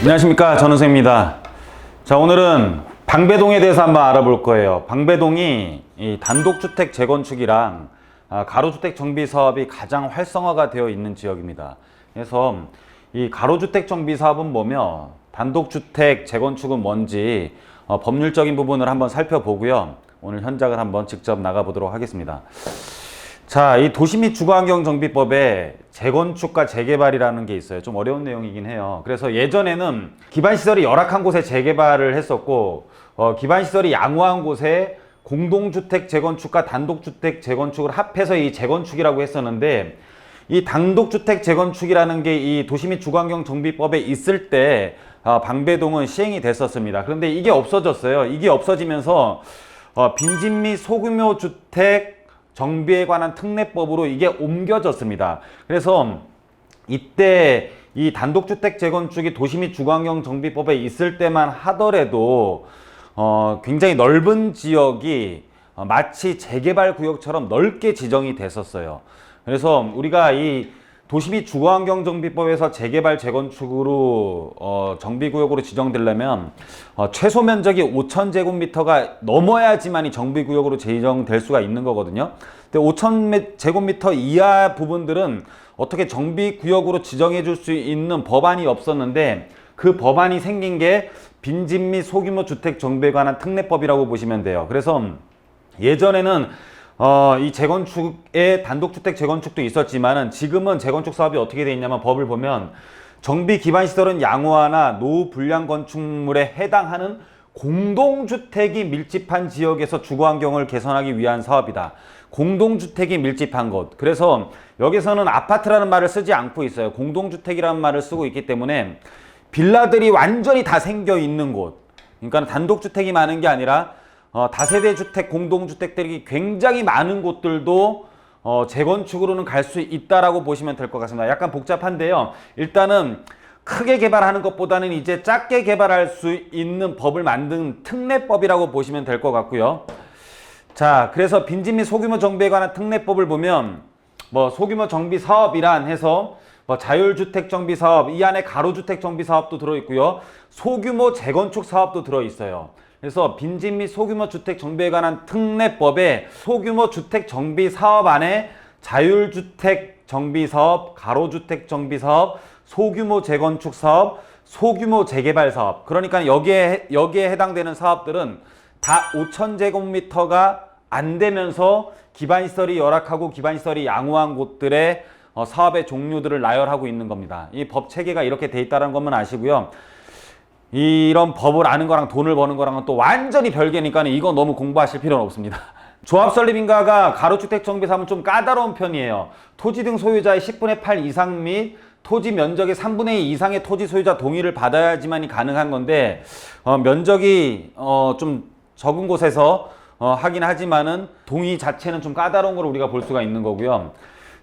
안녕하십니까 전우세입니다. 자 오늘은 방배동에 대해서 한번 알아볼 거예요. 방배동이 이 단독주택 재건축이랑 아, 가로주택 정비 사업이 가장 활성화가 되어 있는 지역입니다. 그래서 이 가로주택 정비 사업은 뭐며 단독주택 재건축은 뭔지 어, 법률적인 부분을 한번 살펴보고요. 오늘 현장을 한번 직접 나가보도록 하겠습니다. 자, 이 도시 및 주거환경 정비법에 재건축과 재개발이라는 게 있어요. 좀 어려운 내용이긴 해요. 그래서 예전에는 기반 시설이 열악한 곳에 재개발을 했었고, 어, 기반 시설이 양호한 곳에 공동주택 재건축과 단독주택 재건축을 합해서 이 재건축이라고 했었는데, 이 단독주택 재건축이라는 게 이 도시 및 주거환경 정비법에 있을 때 어, 방배동은 시행이 됐었습니다. 그런데 이게 없어졌어요. 이게 없어지면서 어, 빈집 및 소규모 주택 정비에 관한 특례법으로 이게 옮겨졌습니다. 그래서 이때 이 단독주택 재건축이 도시 및 주거환경 정비법에 있을 때만 하더라도 어, 굉장히 넓은 지역이 어, 마치 재개발 구역처럼 넓게 지정이 됐었어요. 그래서 우리가 이 도시 및 주거환경 정비법에서 재개발 재건축으로 어, 정비구역으로 지정되려면 어, 최소 면적이 5,000제곱미터가 넘어야지만이 정비구역으로 지정될 수가 있는 거거든요. 근데 5,000제곱미터 이하 부분들은 어떻게 정비구역으로 지정해 줄 수 있는 법안이 없었는데 그 법안이 생긴 게 빈집 및 소규모 주택 정비에 관한 특례법이라고 보시면 돼요. 그래서 예전에는 어, 이 재건축에 단독주택 재건축도 있었지만은 지금은 재건축 사업이 어떻게 돼 있냐면 법을 보면 정비 기반 시설은 양호화나 노후 불량 건축물에 해당하는 공동주택이 밀집한 지역에서 주거 환경을 개선하기 위한 사업이다. 공동주택이 밀집한 곳. 그래서 여기서는 아파트라는 말을 쓰지 않고 있어요. 공동주택이라는 말을 쓰고 있기 때문에 빌라들이 완전히 다 생겨 있는 곳. 그러니까 단독주택이 많은 게 아니라 어, 다세대 주택, 공동주택들이 굉장히 많은 곳들도 어, 재건축으로는 갈 수 있다라고 보시면 될 것 같습니다. 약간 복잡한데요. 일단은 크게 개발하는 것보다는 이제 작게 개발할 수 있는 법을 만든 특례법이라고 보시면 될 것 같고요. 자, 그래서 빈집 및 소규모 정비에 관한 특례법을 보면 뭐 소규모 정비 사업이란 해서 뭐 자율주택 정비 사업, 이 안에 가로주택 정비 사업도 들어 있고요. 소규모 재건축 사업도 들어 있어요. 그래서 빈집 및 소규모 주택 정비에 관한 특례법에 소규모 주택 정비 사업 안에 자율주택 정비 사업, 가로주택 정비 사업, 소규모 재건축 사업, 소규모 재개발 사업. 그러니까 여기에 여기에 해당되는 사업들은 다 5,000제곱미터가 안 되면서 기반 시설이 열악하고 기반 시설이 양호한 곳들의 어, 사업의 종류들을 나열하고 있는 겁니다. 이 법 체계가 이렇게 돼 있다는 것만 아시고요. 이런 법을 아는 거랑 돈을 버는 거랑은 또 완전히 별개니까 이거 너무 공부하실 필요는 없습니다. 조합 설립인가가 가로주택 정비 사업은 좀 까다로운 편이에요. 토지 등 소유자의 10분의 8 이상 및 토지 면적의 3분의 2 이상의 토지 소유자 동의를 받아야지만이 가능한 건데 어, 면적이 어, 좀 적은 곳에서 어, 하긴 하지만은 동의 자체는 좀 까다로운 걸 우리가 볼 수가 있는 거고요.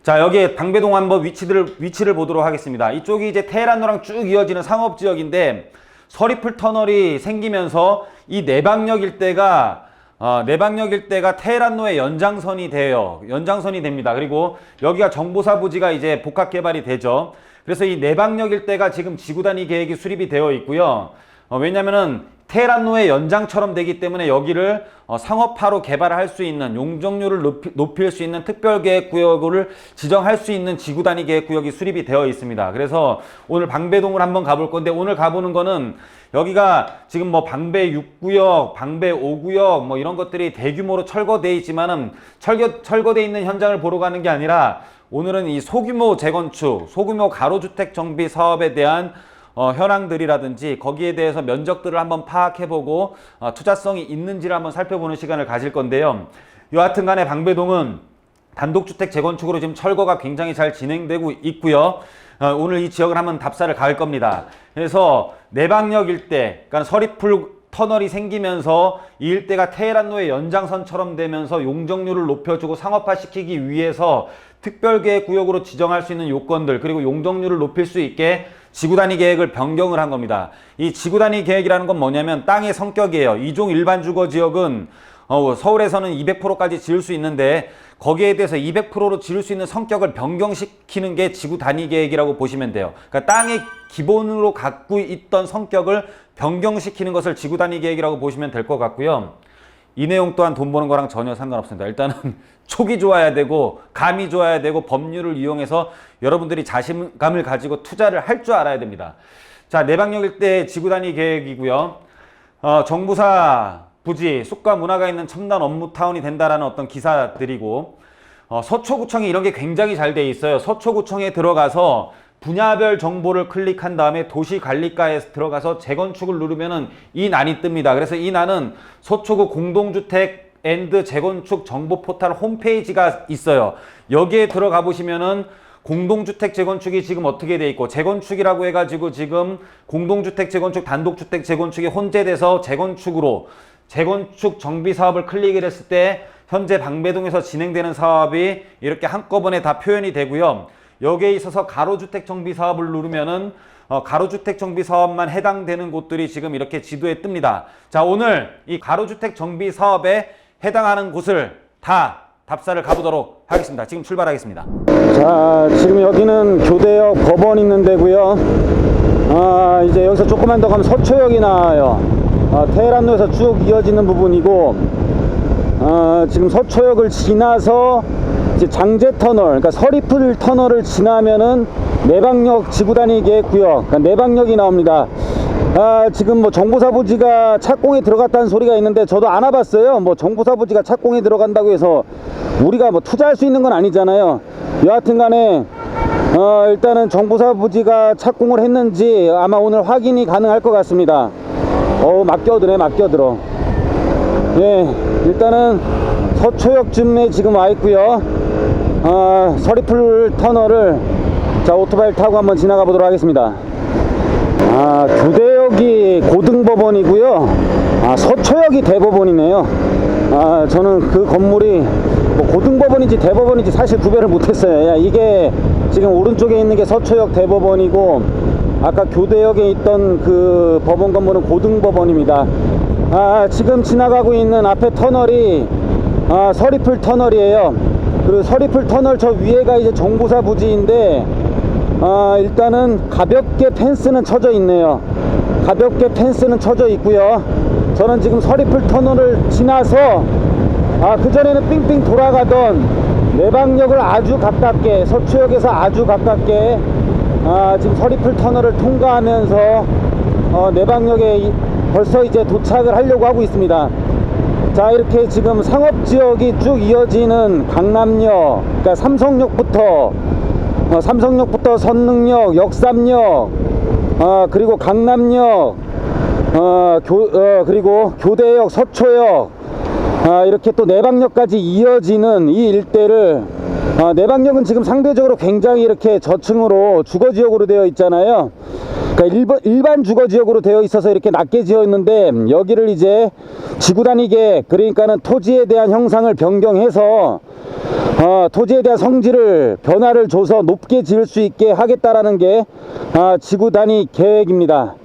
자 여기에 방배동 한번 위치들을 위치를 보도록 하겠습니다. 이쪽이 이제 테헤란로랑 쭉 이어지는 상업 지역인데 서리풀 터널이 생기면서 이 내방역 일대가 어, 내방역 일대가 테헤란로의 연장선이 돼요. 연장선이 됩니다. 그리고 여기가 정보사 부지가 이제 복합 개발이 되죠. 그래서 이 내방역 일대가 지금 지구 단위 계획이 수립이 되어 있고요. 어, 왜냐면은 테헤란로의 연장처럼 되기 때문에 여기를 어, 상업화로 개발할 수 있는 용적률을 높이, 높일 수 있는 특별계획구역을 지정할 수 있는 지구 단위 계획구역이 수립이 되어 있습니다. 그래서 오늘 방배동을 한번 가볼 건데 오늘 가보는 거는 여기가 지금 뭐 방배 6구역, 방배 5구역 뭐 이런 것들이 대규모로 철거돼 있지만은 철거 철거돼 있는 현장을 보러 가는 게 아니라 오늘은 이 소규모 재건축, 소규모 가로주택 정비 사업에 대한 어, 현황들이라든지 거기에 대해서 면적들을 한번 파악해보고 어, 투자성이 있는지를 한번 살펴보는 시간을 가질 건데요. 여하튼 간에 방배동은 단독주택 재건축으로 지금 철거가 굉장히 잘 진행되고 있고요. 어, 오늘 이 지역을 한번 답사를 가할 겁니다. 그래서 내방역 일대, 그러니까 서리풀 터널이 생기면서 이 일대가 테헤란로의 연장선처럼 되면서 용적률을 높여주고 상업화시키기 위해서 특별계획구역으로 지정할 수 있는 요건들 그리고 용적률을 높일 수 있게 지구단위 계획을 변경을 한 겁니다. 이 지구단위 계획이라는 건 뭐냐면 땅의 성격이에요. 이종 일반 주거 지역은 어, 서울에서는 200%까지 지을 수 있는데 거기에 대해서 200%로 지을 수 있는 성격을 변경시키는 게 지구 단위 계획이라고 보시면 돼요. 그러니까 땅의 기본으로 갖고 있던 성격을 변경시키는 것을 지구 단위 계획이라고 보시면 될 것 같고요. 이 내용 또한 돈 버는 거랑 전혀 상관없습니다. 일단은 촉이 좋아야 되고 감이 좋아야 되고 법률을 이용해서 여러분들이 자신감을 가지고 투자를 할 줄 알아야 됩니다. 자, 내방역 일대 지구 단위 계획이고요. 어, 정부사 부지 숲과 문화가 있는 첨단 업무 타운이 된다라는 어떤 기사들이고 어, 서초구청이 이런 게 굉장히 잘 돼 있어요. 서초구청에 들어가서 분야별 정보를 클릭한 다음에 도시관리과에 들어가서 재건축을 누르면은 이 난이 뜹니다. 그래서 이 난은 서초구 공동주택 앤드 재건축 정보 포털 홈페이지가 있어요. 여기에 들어가 보시면은 공동주택 재건축이 지금 어떻게 돼 있고 재건축이라고 해가지고 지금 공동주택 재건축, 단독주택 재건축이 혼재돼서 재건축으로 재건축 정비 사업을 클릭을 했을 때 현재 방배동에서 진행되는 사업이 이렇게 한꺼번에 다 표현이 되고요. 여기에 있어서 가로주택 정비 사업을 누르면은 어, 가로주택 정비 사업만 해당되는 곳들이 지금 이렇게 지도에 뜹니다. 자, 오늘 이 가로주택 정비 사업에 해당하는 곳을 다 답사를 가보도록 하겠습니다. 지금 출발하겠습니다. 자, 지금 여기는 교대역 법원 있는 데고요. 아, 이제 여기서 조금만 더 가면 서초역이 나와요. 아, 테헤란로에서 쭉 이어지는 부분이고, 아, 지금 서초역을 지나서 이제 장제 터널, 그러니까 서리풀 터널을 지나면은 내방역 지구단위 계획구역, 그러니까 내방역이 나옵니다. 아, 지금 뭐 정보사부지가 착공에 들어갔다는 소리가 있는데 저도 안 와봤어요. 뭐 정보사부지가 착공에 들어간다고 해서 우리가 뭐 투자할 수 있는 건 아니잖아요. 여하튼 간에 어, 일단은 정보사 부지가 착공을 했는지 아마 오늘 확인이 가능할 것 같습니다. 어우, 맡겨드네, 맡겨들어. 예, 일단은 서초역쯤에 지금 와 있고요. 아, 서리풀 터널을 자 오토바이 타고 한번 지나가 보도록 하겠습니다. 아, 교대역이 고등법원이고요. 아, 서초역이 대법원이네요. 아, 저는 그 건물이 뭐 고등법원인지 대법원인지 사실 구별을 못했어요. 야, 이게 지금 오른쪽에 있는 게 서초역 대법원이고 아까 교대역에 있던 그 법원 건물은 고등법원입니다. 아, 지금 지나가고 있는 앞에 터널이 아, 서리풀 터널이에요. 그리고 서리풀 터널 저 위에가 이제 정보사 부지인데 아, 일단은 가볍게 펜스는 쳐져 있네요. 가볍게 펜스는 쳐져 있고요. 저는 지금 서리풀 터널을 지나서 아, 그전에는 삥삥 돌아가던 내방역을 아주 가깝게 서초역에서 아주 가깝게 아, 지금 서리풀 터널을 통과하면서 어, 내방역에 이- 벌써 이제 도착을 하려고 하고 있습니다. 자 이렇게 지금 상업지역이 쭉 이어지는 강남역 그러니까 삼성역부터 어, 삼성역부터 선릉역 역삼역 어, 그리고 강남역 어, 교, 어, 그리고 교대역 서초역 아, 이렇게 또 내방역까지 이어지는 이 일대를 아, 내방역은 지금 상대적으로 굉장히 이렇게 저층으로 주거지역으로 되어 있잖아요. 그러니까 일반, 일반 주거 지역으로 되어 있어서 이렇게 낮게 지어 있는데 여기를 이제 지구 단위계 그러니까는 토지에 대한 형상을 변경해서 어, 토지에 대한 성질을 변화를 줘서 높게 지을 수 있게 하겠다라는 게 아, 지구 단위 계획입니다.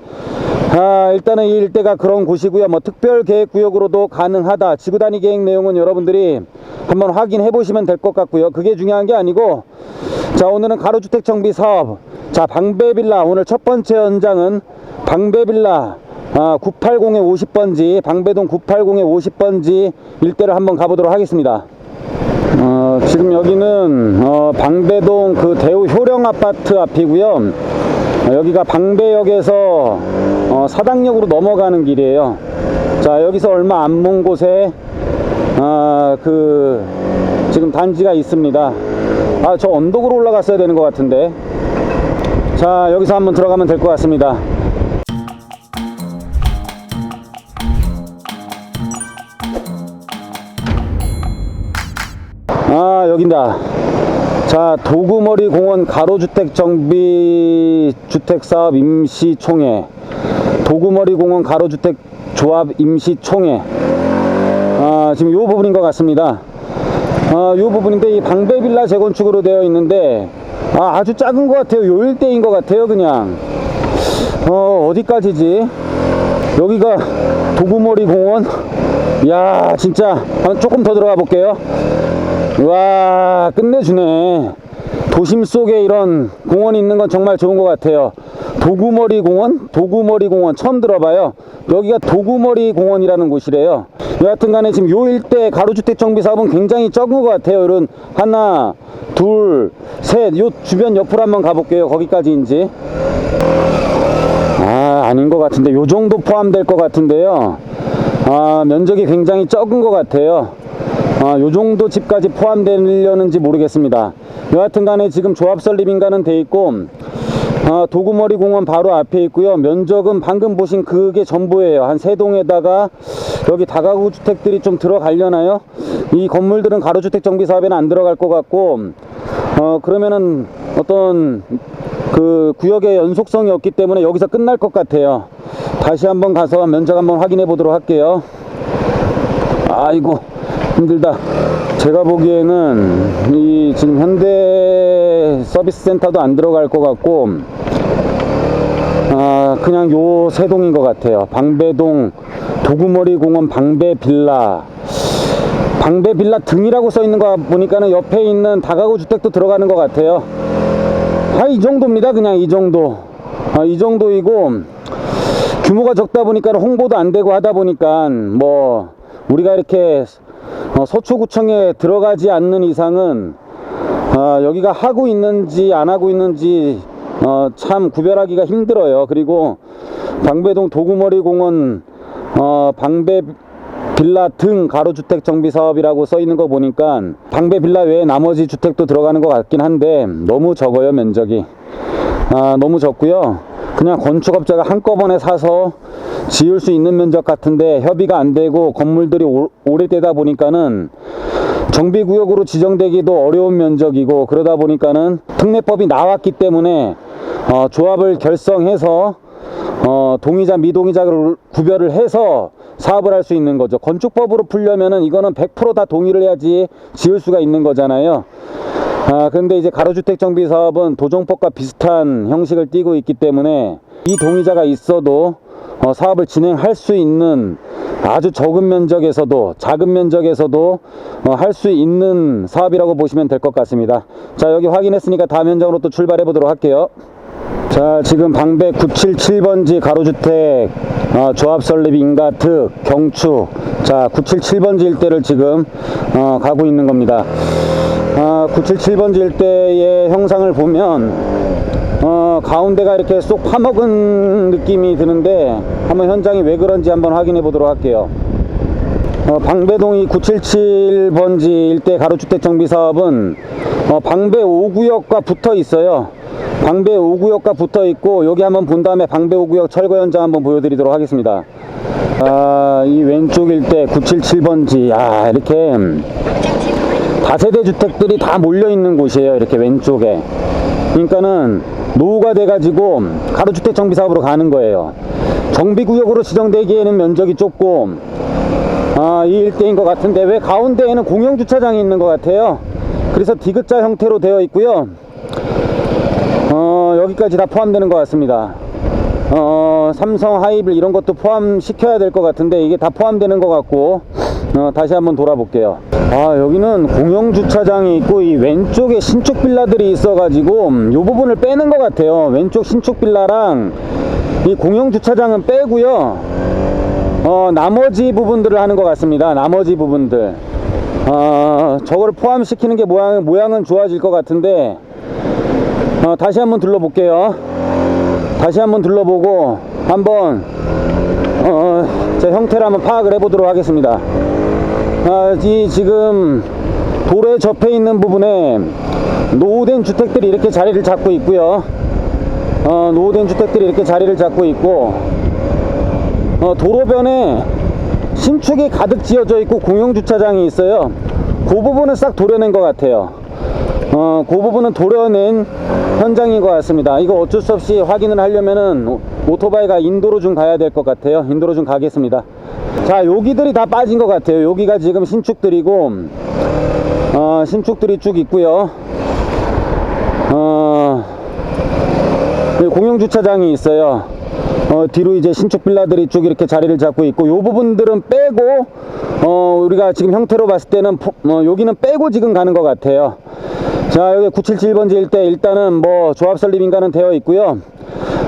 아, 일단은 이 일대가 그런 곳이고요. 뭐 특별 계획 구역으로도 가능하다. 지구 단위 계획 내용은 여러분들이 한번 확인해 보시면 될 것 같고요. 그게 중요한 게 아니고 자, 오늘은 가로주택 정비 사업. 자, 방배빌라 오늘 첫 번째 현장은 방배빌라 아, 980에 50번지, 방배동 980에 50번지 일대를 한번 가보도록 하겠습니다. 어, 지금 여기는 어, 방배동 그 대우 효령 아파트 앞이고요. 어, 여기가 방배역에서 어, 사당역으로 넘어가는 길이에요. 자 여기서 얼마 안 먼 곳에 아, 그 지금 단지가 있습니다. 아 저 언덕으로 올라갔어야 되는 것 같은데. 자 여기서 한번 들어가면 될 것 같습니다. 아 여긴다. 자 도구머리 공원 가로주택 정비 주택사업 임시총회. 도구머리 공원 가로주택 조합 임시총회. 아 지금 요 부분인 것 같습니다. 아 요 부분인데 이 방배빌라 재건축으로 되어 있는데 아 아주 작은 것 같아요 요 일대인 것 같아요 그냥 어 어디까지지 여기가 도구머리 공원. 야, 진짜 조금 더 들어가 볼게요. 와, 끝내주네. 도심 속에 이런 공원이 있는 건 정말 좋은 것 같아요. 도구머리 공원? 도구머리 공원 처음 들어봐요. 여기가 도구머리 공원이라는 곳이래요. 여하튼 간에 지금 요 일대 가로주택 정비 사업은 굉장히 적은 것 같아요. 이런 하나, 둘, 셋. 요 주변 옆으로 한번 가볼게요. 거기까지인지. 아, 아닌 것 같은데. 요 정도 포함될 것 같은데요. 아, 면적이 굉장히 적은 것 같아요. 아, 요 정도 집까지 포함되려는지 모르겠습니다. 여하튼 간에 지금 조합 설립인가는 돼 있고, 아, 도구머리 공원 바로 앞에 있고요. 면적은 방금 보신 그게 전부예요. 한 세 동에다가 여기 다가구 주택들이 좀 들어가려나요? 이 건물들은 가로주택 정비 사업에는 안 들어갈 것 같고, 어, 그러면은 어떤 그 구역의 연속성이 없기 때문에 여기서 끝날 것 같아요. 다시 한번 가서 면적 한번 확인해 보도록 할게요. 아이고 힘들다. 제가 보기에는 이 지금 현대 서비스 센터도 안 들어갈 것 같고 아 그냥 요 세 동인 것 같아요. 방배동 도구머리 공원 방배 빌라 방배 빌라 등이라고 써 있는 거 보니까는 옆에 있는 다가구 주택도 들어가는 것 같아요. 아, 이 정도입니다. 그냥 이 정도. 아, 이 정도이고, 규모가 적다 보니까 홍보도 안 되고 하다 보니까, 뭐, 우리가 이렇게 어, 서초구청에 들어가지 않는 이상은, 아, 여기가 하고 있는지 안 하고 있는지, 어, 참 구별하기가 힘들어요. 그리고 방배동 도구머리 공원, 어, 방배 빌라 등 가로주택 정비 사업이라고 써 있는 거 보니까 방배 빌라 외에 나머지 주택도 들어가는 것 같긴 한데 너무 적어요 면적이 아 너무 적고요 그냥 건축업자가 한꺼번에 사서 지을 수 있는 면적 같은데 협의가 안 되고 건물들이 오, 오래되다 보니까는 정비구역으로 지정되기도 어려운 면적이고 그러다 보니까는 특례법이 나왔기 때문에 어, 조합을 결성해서 어, 동의자 미동의자를 구별을 해서 사업을 할 수 있는 거죠. 건축법으로 풀려면은 이거는 100%다 동의를 해야지 지을 수가 있는 거잖아요. 아, 근데 이제 가로주택 정비 사업은 도정법과 비슷한 형식을 띠고 있기 때문에 이 동의자가 있어도 어, 사업을 진행할 수 있는 아주 적은 면적에서도 작은 면적에서도 어, 할 수 있는 사업이라고 보시면 될 것 같습니다. 자, 여기 확인했으니까 다음 현장으로 또 출발해 보도록 할게요. 자 지금 방배 977번지 가로주택 어, 조합 설립 인가특 경축 자 977번지 일대를 지금 어, 가고 있는 겁니다. 아, 977번지 일대의 형상을 보면 어, 가운데가 이렇게 쏙 파먹은 느낌이 드는데 한번 현장이 왜 그런지 한번 확인해 보도록 할게요. 어, 방배동이 977번지 일대 가로주택 정비 사업은 어, 방배 5구역과 붙어 있어요. 방배 5구역과 붙어 있고 여기 한번 본 다음에 방배 5구역 철거 현장 한번 보여드리도록 하겠습니다. 아, 이 왼쪽 일대 977번지 아 이렇게 음, 다세대 주택들이 다 몰려 있는 곳이에요. 이렇게 왼쪽에. 그러니까는 노후가 돼가지고 가로주택 정비 사업으로 가는 거예요. 정비구역으로 지정되기에는 면적이 좁고 아, 이 일대인 것 같은데 왜 가운데에는 공영 주차장이 있는 것 같아요. 그래서 디귿자 형태로 되어 있고요. 어, 여기까지 다 포함되는 것 같습니다. 어, 삼성 하이블 이런 것도 포함시켜야 될 것 같은데 이게 다 포함되는 것 같고 어, 다시 한번 돌아볼게요. 아 여기는 공영 주차장이 있고 이 왼쪽에 신축 빌라들이 있어 가지고 이 부분을 빼는 것 같아요. 왼쪽 신축 빌라랑 이 공영 주차장은 빼고요. 어, 나머지 부분들을 하는 것 같습니다. 나머지 부분들. 어, 저거를 포함시키는 게 모양, 모양은 좋아질 것 같은데, 어, 다시 한번 둘러볼게요. 다시 한번 둘러보고, 한번, 어, 제 형태를 한번 파악을 해보도록 하겠습니다. 아, 이 지금 도로에 접해 있는 부분에 노후된 주택들이 이렇게 자리를 잡고 있고요. 어, 노후된 주택들이 이렇게 자리를 잡고 있고, 어, 도로변에 신축이 가득 지어져 있고 공영 주차장이 있어요. 그 부분은 싹 도려낸 것 같아요. 어, 그 부분은 도려낸 현장인 것 같습니다. 이거 어쩔 수 없이 확인을 하려면은 오- 오토바이가 인도로 좀 가야 될 것 같아요. 인도로 좀 가겠습니다. 자, 여기들이 다 빠진 것 같아요. 여기가 지금 신축들이고, 어, 신축들이 쭉 있고요. 어, 여기 공영 주차장이 있어요. 어, 뒤로 이제 신축 빌라들이 쭉 이렇게 자리를 잡고 있고 요 부분들은 빼고 어, 우리가 지금 형태로 봤을 때는 포- 어, 여기는 빼고 지금 가는 것 같아요. 자 여기 977번지 일대 일단은 뭐 조합 설립 인가는 되어 있고요.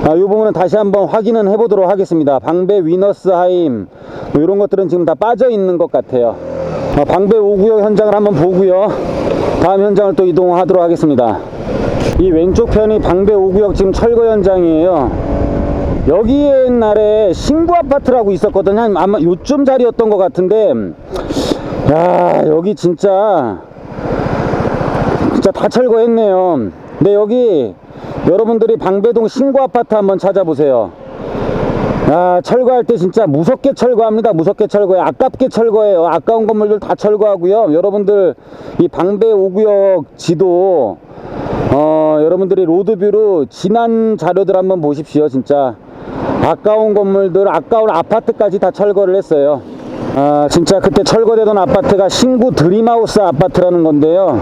아, 이 부분은 다시 한번 확인은 해보도록 하겠습니다. 방배 위너스 하임 뭐 이런 것들은 지금 다 빠져 있는 것 같아요. 어, 방배 5구역 현장을 한번 보고요. 다음 현장을 또 이동하도록 하겠습니다. 이 왼쪽 편이 방배 5구역 지금 철거 현장이에요. 여기 옛날에 신구 아파트라고 있었거든요. 한 아마 요쯤 자리였던 것 같은데, 야 여기 진짜 진짜 다 철거했네요. 근데 여기 여러분들이 방배동 신구 아파트 한번 찾아보세요. 야, 철거할 때 진짜 무섭게 철거합니다. 무섭게 철거해. 아깝게 철거해요. 아까운 건물들 다 철거하고요. 여러분들 이 방배 5구역 지도 어, 여러분들이 로드뷰로 지난 자료들 한번 보십시오. 진짜 아까운 건물들, 아까운 아파트까지 다 철거를 했어요. 아, 진짜 그때 철거되던 아파트가 신구 드림하우스 아파트라는 건데요.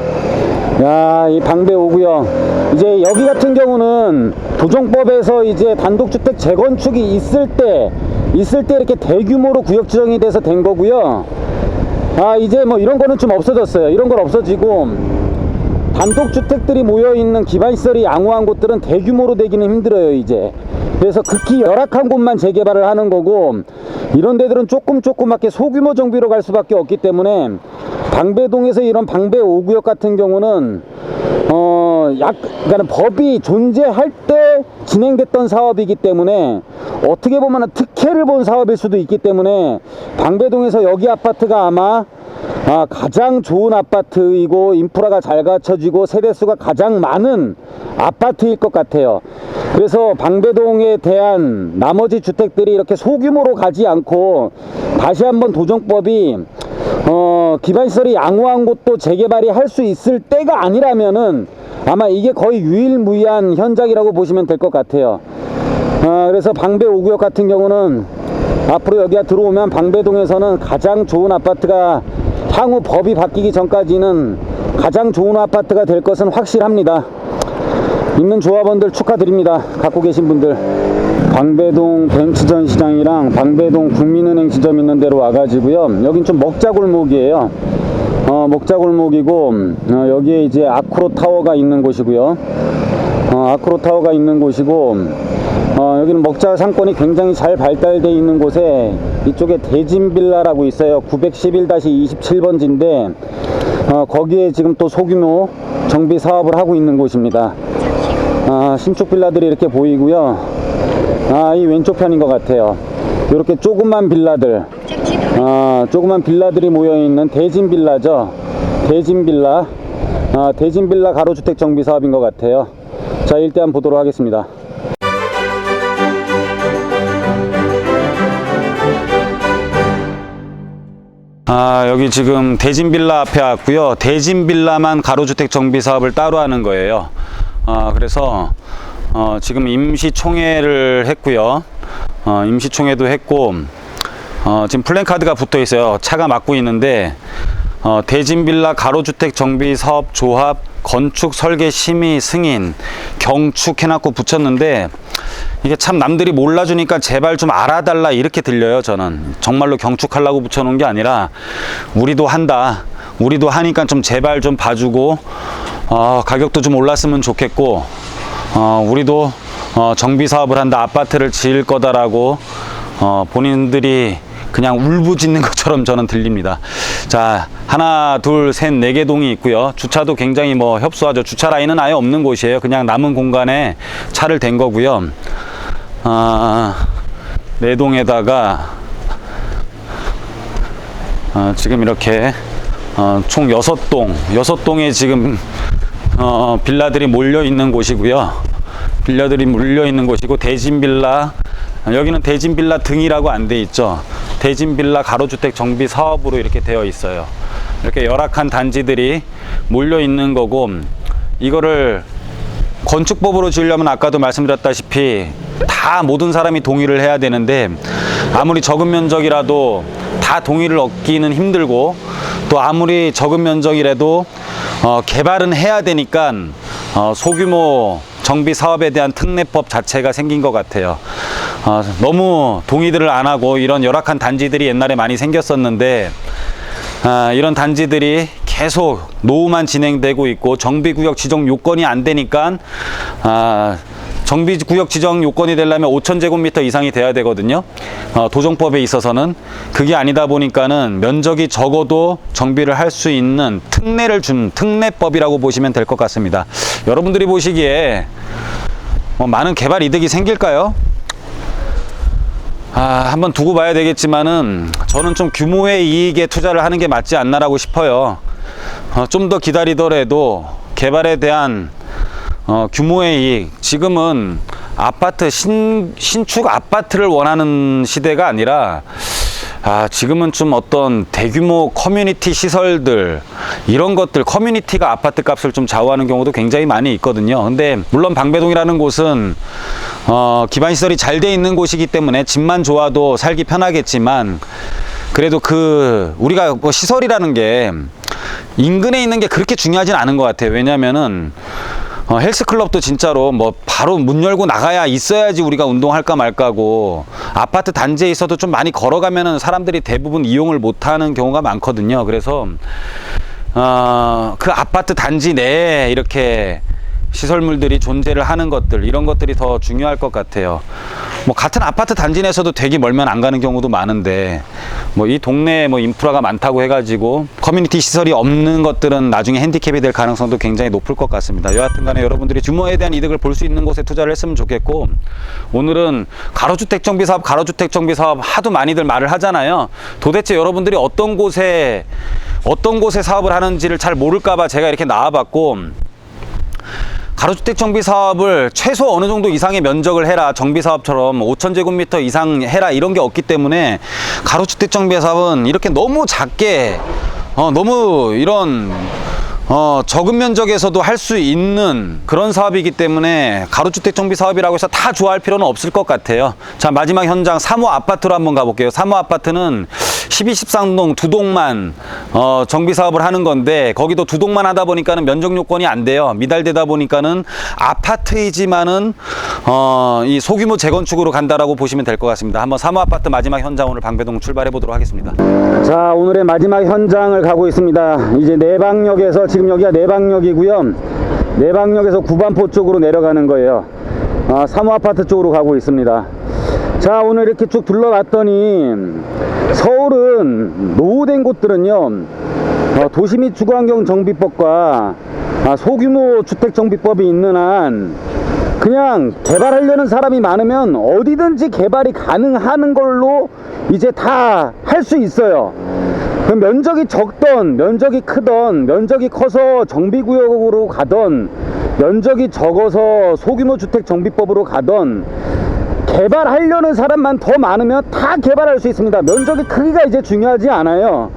야, 이 방배 5구역. 이제 여기 같은 경우는 도정법에서 이제 단독주택 재건축이 있을 때, 있을 때 이렇게 대규모로 구역 지정이 돼서 된 거고요. 아, 이제 뭐 이런 거는 좀 없어졌어요. 이런 건 없어지고, 단독주택들이 모여있는 기반시설이 양호한 곳들은 대규모로 되기는 힘들어요, 이제. 그래서 극히 열악한 곳만 재개발을 하는 거고, 이런 데들은 조금 조그맣게 소규모 정비로 갈 수밖에 없기 때문에, 방배동에서 이런 방배 5구역 같은 경우는, 어, 약, 그러니까 법이 존재할 때 진행됐던 사업이기 때문에, 어떻게 보면 특혜를 본 사업일 수도 있기 때문에, 방배동에서 여기 아파트가 아마 아, 가장 좋은 아파트이고 인프라가 잘 갖춰지고 세대수가 가장 많은 아파트일 것 같아요. 그래서 방배동에 대한 나머지 주택들이 이렇게 소규모로 가지 않고 다시 한번 도정법이 어, 기반시설이 양호한 곳도 재개발이 할 수 있을 때가 아니라면은 아마 이게 거의 유일무이한 현장이라고 보시면 될 것 같아요. 아, 그래서 방배 5구역 같은 경우는 앞으로 여기가 들어오면 방배동에서는 가장 좋은 아파트가 향후 법이 바뀌기 전까지는 가장 좋은 아파트가 될 것은 확실합니다. 있는 조합원들 축하드립니다. 갖고 계신 분들. 방배동 벤츠전 시장이랑 방배동 국민은행 지점 있는 데로 와가지고요. 여긴 좀 먹자 골목이에요. 어, 먹자 골목이고, 어, 여기에 이제 아크로 타워가 있는 곳이고요. 어, 아크로 타워가 있는 곳이고, 어, 여기는 먹자 상권이 굉장히 잘 발달되어 있는 곳에 이쪽에 대진빌라라고 있어요. 911-27번지인데, 어, 거기에 지금 또 소규모 정비 사업을 하고 있는 곳입니다. 아, 신축 빌라들이 이렇게 보이고요. 아, 이 왼쪽 편인 것 같아요. 이렇게 조그만 빌라들, 아, 조그만 빌라들이 모여 있는 대진 빌라죠. 대진 빌라, 아, 대진 빌라 가로주택 정비 사업인 것 같아요. 자, 일단 보도록 하겠습니다. 아, 여기 지금 대진빌라 앞에 왔고요. 대진빌라만 가로주택 정비 사업을 따로 하는 거예요. 아, 그래서 어, 지금 임시총회를 했고요. 어, 임시총회도 했고 어, 지금 플랜카드가 붙어 있어요. 차가 막고 있는데 어, 대진빌라 가로주택 정비 사업 조합 건축 설계 심의 승인 경축 해놨고 붙였는데 이게 참 남들이 몰라주니까 제발 좀 알아달라 이렇게 들려요 저는. 정말로 경축하려고 붙여놓은 게 아니라 우리도 한다. 우리도 하니까 좀 제발 좀 봐주고 어, 가격도 좀 올랐으면 좋겠고 어, 우리도 어, 정비 사업을 한다. 아파트를 지을 거다라고 어, 본인들이 그냥 울부짖는 것처럼 저는 들립니다. 자, 하나, 둘, 셋, 네 개 동이 있고요. 주차도 굉장히 뭐 협소하죠. 주차 라인은 아예 없는 곳이에요. 그냥 남은 공간에 차를 댄 거고요. 아, 네 동에다가 어, 지금 이렇게 어, 총 여섯 동, 여섯 동에 지금 어, 빌라들이 몰려 있는 곳이고요. 빌라들이 몰려 있는 곳이고 대진 빌라 여기는 대진 빌라 등이라고 안 돼 있죠. 대진 빌라 가로주택 정비 사업으로 이렇게 되어 있어요. 이렇게 열악한 단지들이 몰려 있는 거고 이거를 건축법으로 지으려면 아까도 말씀드렸다시피 다 모든 사람이 동의를 해야 되는데 아무리 적은 면적이라도 다 동의를 얻기는 힘들고 또 아무리 적은 면적이라도 어, 개발은 해야 되니까 어, 소규모 정비 사업에 대한 특례법 자체가 생긴 것 같아요. 어, 너무 동의들을 안 하고 이런 열악한 단지들이 옛날에 많이 생겼었는데 아, 이런 단지들이 계속 노후만 진행되고 있고 정비구역 지정 요건이 안 되니까 아, 정비구역 지정 요건이 되려면 5,000제곱미터 이상이 돼야 되거든요. 어, 도정법에 있어서는 그게 아니다 보니까는 면적이 적어도 정비를 할 수 있는 특례를 준 특례법이라고 보시면 될 것 같습니다. 여러분들이 보시기에 뭐 많은 개발 이득이 생길까요? 아, 한번 두고 봐야 되겠지만은 저는 좀 규모의 이익에 투자를 하는 게 맞지 않나라고 싶어요. 어, 좀 더 기다리더라도 개발에 대한 어, 규모의 이익. 지금은 아파트 신 신축 아파트를 원하는 시대가 아니라 아, 지금은 좀 어떤 대규모 커뮤니티 시설들 이런 것들 커뮤니티가 아파트 값을 좀 좌우하는 경우도 굉장히 많이 있거든요. 근데 물론 방배동이라는 곳은 어, 기반 시설이 잘 돼 있는 곳이기 때문에 집만 좋아도 살기 편하겠지만 그래도 그 우리가 뭐 시설이라는 게 인근에 있는 게 그렇게 중요하진 않은 것 같아요. 왜냐면은 어, 헬스클럽도 진짜로 뭐 바로 문 열고 나가야 있어야지 우리가 운동할까 말까고 아파트 단지에 있어도 좀 많이 걸어가면은 사람들이 대부분 이용을 못하는 경우가 많거든요. 그래서 어, 그 아파트 단지 내에 이렇게 시설물들이 존재를 하는 것들 이런 것들이 더 중요할 것 같아요. 뭐 같은 아파트 단지 내에서도 되게 멀면 안 가는 경우도 많은데 뭐 이 동네에 뭐 인프라가 많다고 해가지고 커뮤니티 시설이 없는 것들은 나중에 핸디캡이 될 가능성도 굉장히 높을 것 같습니다. 여하튼간에 여러분들이 규모에 대한 이득을 볼 수 있는 곳에 투자를 했으면 좋겠고 오늘은 가로주택 정비 사업, 가로주택 정비 사업 하도 많이들 말을 하잖아요. 도대체 여러분들이 어떤 곳에 어떤 곳에 사업을 하는지를 잘 모를까봐 제가 이렇게 나와봤고 가로주택 정비 사업을 최소 어느 정도 이상의 면적을 해라 정비 사업처럼 5,000제곱미터 이상 해라 이런 게 없기 때문에 가로주택 정비 사업은 이렇게 너무 작게 어, 너무 이런 어, 적은 면적에서도 할 수 있는 그런 사업이기 때문에 가로주택 정비 사업이라고 해서 다 좋아할 필요는 없을 것 같아요. 자, 마지막 현장 3호 아파트로 한번 가볼게요. 3호 아파트는 12, 13동 두 동만 어, 정비 사업을 하는 건데 거기도 두 동만 하다 보니까는 면적 요건이 안 돼요. 미달되다 보니까는 아파트이지만은 어, 이 소규모 재건축으로 간다라고 보시면 될 것 같습니다. 한번 3호 아파트 마지막 현장 오늘 방배동 출발해 보도록 하겠습니다. 자 오늘의 마지막 현장을 가고 있습니다 이제 내방역에서 지금 여기가 내방역이고요 내방역에서 구반포 쪽으로 내려가는 거예요 아, 3호 아파트 쪽으로 가고 있습니다 자 오늘 이렇게 쭉 둘러봤더니 서울은 노후된 곳들은요 어, 도시 및 주거환경 정비법과 아, 소규모 주택 정비법이 있는 한 그냥 개발하려는 사람이 많으면 어디든지 개발이 가능한 걸로 이제 다 할 수 있어요. 그 면적이 적던, 면적이 크던, 면적이 커서 정비구역으로 가던, 면적이 적어서 소규모 주택 정비법으로 가던, 개발하려는 사람만 더 많으면 다 개발할 수 있습니다. 면적의 크기가 이제 중요하지 않아요.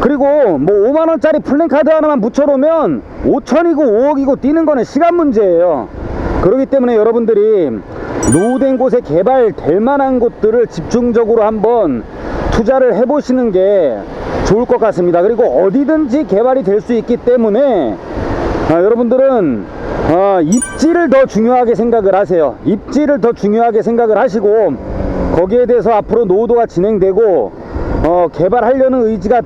그리고 뭐 5만원짜리 플랜카드 하나만 붙여놓으면 5천이고 5억이고 뛰는 거는 시간 문제예요. 그렇기 때문에 여러분들이 노후된 곳에 개발될 만한 곳들을 집중적으로 한번 투자를 해보시는 게 좋을 것 같습니다. 그리고 어디든지 개발이 될 수 있기 때문에 아, 여러분들은 아, 입지를 더 중요하게 생각을 하세요. 입지를 더 중요하게 생각을 하시고 거기에 대해서 앞으로 노후도가 진행되고 어, 개발하려는 의지가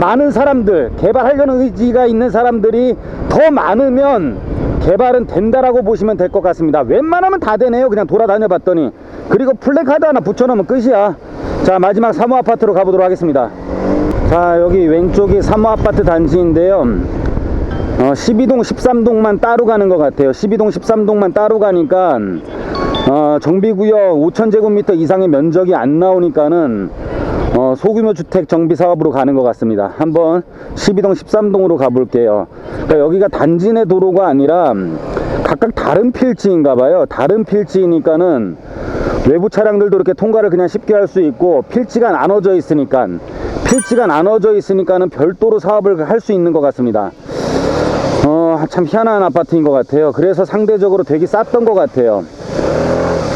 많은 사람들, 개발하려는 의지가 있는 사람들이 더 많으면 개발은 된다라고 보시면 될 것 같습니다. 웬만하면 다 되네요. 그냥 돌아다녀 봤더니. 그리고 플래카드 하나 붙여놓으면 끝이야. 자, 마지막 3호 아파트로 가보도록 하겠습니다. 자, 여기 왼쪽이 3호 아파트 단지인데요. 어, 12동, 13동만 따로 가는 것 같아요. 12동, 13동만 따로 가니까 어, 정비구역 5,000제곱미터 이상의 면적이 안 나오니까는 어, 소규모 주택 정비 사업으로 가는 것 같습니다. 한번 12동, 13동으로 가볼게요. 그러니까 여기가 단지 내 도로가 아니라 각각 다른 필지인가 봐요. 다른 필지니까는 외부 차량들도 이렇게 통과를 그냥 쉽게 할 수 있고 필지가 나눠져 있으니까 필지가 나눠져 있으니까는 별도로 사업을 할 수 있는 것 같습니다. 어, 참 희한한 아파트인 것 같아요. 그래서 상대적으로 되게 쌌던 것 같아요.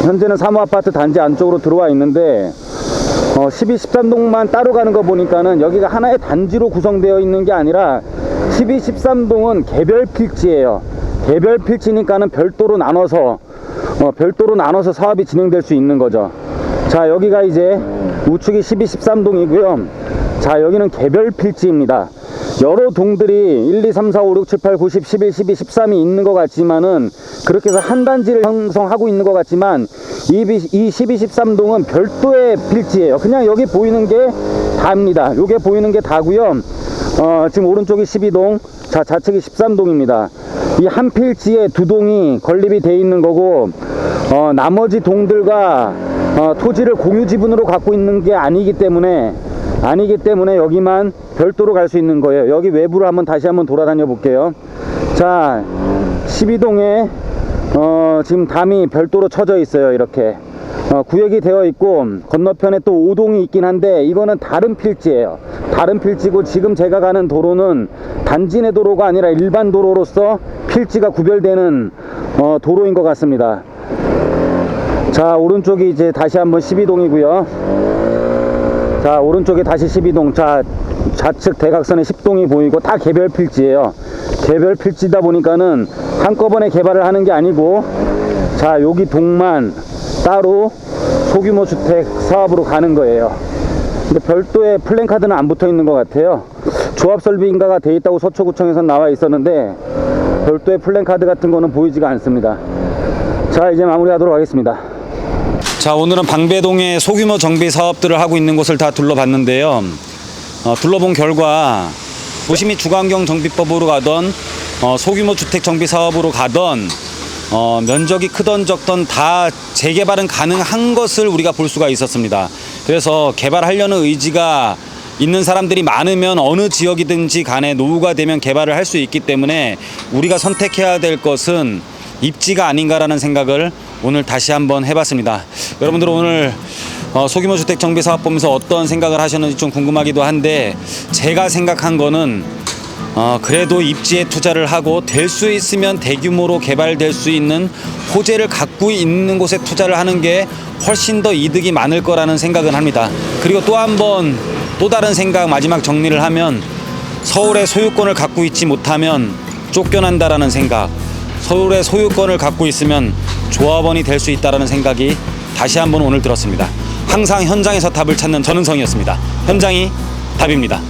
현재는 3호 아파트 단지 안쪽으로 들어와 있는데 어, 12, 13동만 따로 가는 거 보니까는 여기가 하나의 단지로 구성되어 있는 게 아니라 12, 13동은 개별 필지예요. 개별 필지니까는 별도로 나눠서 어, 별도로 나눠서 사업이 진행될 수 있는 거죠. 자, 여기가 이제 우측이 12, 13동이고요. 자, 여기는 개별 필지입니다. 여러 동들이 1, 2, 3, 4, 5, 6, 7, 8, 9, 10, 11, 12, 13이 있는 것 같지만은 그렇게 해서 한 단지를 형성하고 있는 것 같지만 이, 비- 이 12, 13동은 별도의 필지예요. 그냥 여기 보이는 게 다입니다. 요게 보이는 게 다고요. 어, 지금 오른쪽이 12동, 자, 좌측이 13동입니다. 이 한 필지에 두 동이 건립이 돼 있는 거고, 어, 나머지 동들과 어, 토지를 공유 지분으로 갖고 있는 게 아니기 때문에, 아니기 때문에 여기만 별도로 갈 수 있는 거예요. 여기 외부로 한번 다시 한번 돌아다녀 볼게요. 자, 12동에 어, 지금 담이 별도로 쳐져 있어요. 이렇게. 어, 구역이 되어 있고 건너편에 또 5동이 있긴 한데 이거는 다른 필지예요. 다른 필지고 지금 제가 가는 도로는 단지 내 도로가 아니라 일반 도로로서 필지가 구별되는 어, 도로인 것 같습니다. 자 오른쪽이 이제 다시 한번 12동이고요. 자 오른쪽에 다시 12동. 자 좌측 대각선에 10동이 보이고 다 개별 필지예요. 개별 필지다 보니까는 한꺼번에 개발을 하는 게 아니고 자 여기 동만 따로 소규모 주택 사업으로 가는 거예요. 근데 별도의 플랜카드는 안 붙어 있는 것 같아요. 조합 설비인가가 돼 있다고 서초구청에서 나와 있었는데 별도의 플랜카드 같은 거는 보이지가 않습니다. 자 이제 마무리하도록 하겠습니다 자 오늘은 방배동에 소규모 정비 사업들을 하고 있는 곳을 다 둘러봤는데요. 어, 둘러본 결과 도시 및 주거환경 정비법으로 가던 어, 소규모 주택 정비 사업으로 가던 어, 면적이 크던 적던 다 재개발은 가능한 것을 우리가 볼 수가 있었습니다. 그래서 개발하려는 의지가 있는 사람들이 많으면 어느 지역이든지 간에 노후가 되면 개발을 할 수 있기 때문에 우리가 선택해야 될 것은 입지가 아닌가라는 생각을 오늘 다시 한번 해봤습니다. 여러분들 오늘 어, 소규모 주택 정비 사업 보면서 어떤 생각을 하셨는지 좀 궁금하기도 한데 제가 생각한 거는 어, 그래도 입지에 투자를 하고 될 수 있으면 대규모로 개발될 수 있는 호재를 갖고 있는 곳에 투자를 하는 게 훨씬 더 이득이 많을 거라는 생각은 합니다. 그리고 또 한 번 또 다른 생각 마지막 정리를 하면 서울의 소유권을 갖고 있지 못하면 쫓겨난다라는 생각. 서울의 소유권을 갖고 있으면 조합원이 될 수 있다라는 생각이 다시 한번 오늘 들었습니다. 항상 현장에서 답을 찾는 전은성이었습니다. 현장이 답입니다.